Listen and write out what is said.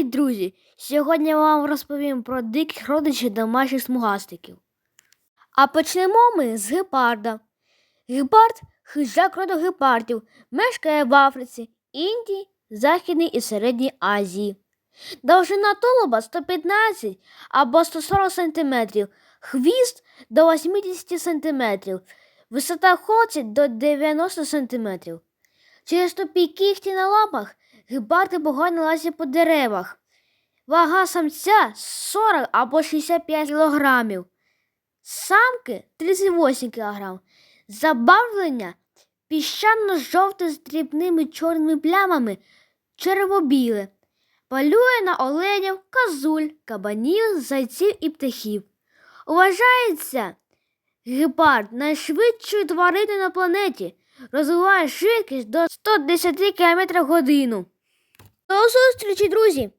Привіт, друзі! Сьогодні я вам розповім про диких родичів домашніх смугастиків. А почнемо ми з гепарда. Гепард хижак роду гепардів, мешкає в Африці, Індії, Західній і Середній Азії. Довжина тулуба 115 або 140 см, хвіст до 80 см, висота холці до 90 см. Через тупі кіхті на лапах гепарди погано лазять по деревах. Вага самця 40 або 65 кг. Самки 38 кг. Забавлення піщано-жовте з дрібними чорними плямами, червобіле. Полює на оленів, козуль, кабанів, зайців і птахів. Вважається гепард найшвидшою твариною на планеті розвиває швидкість до 110 км годину. До зустрічі, друзі!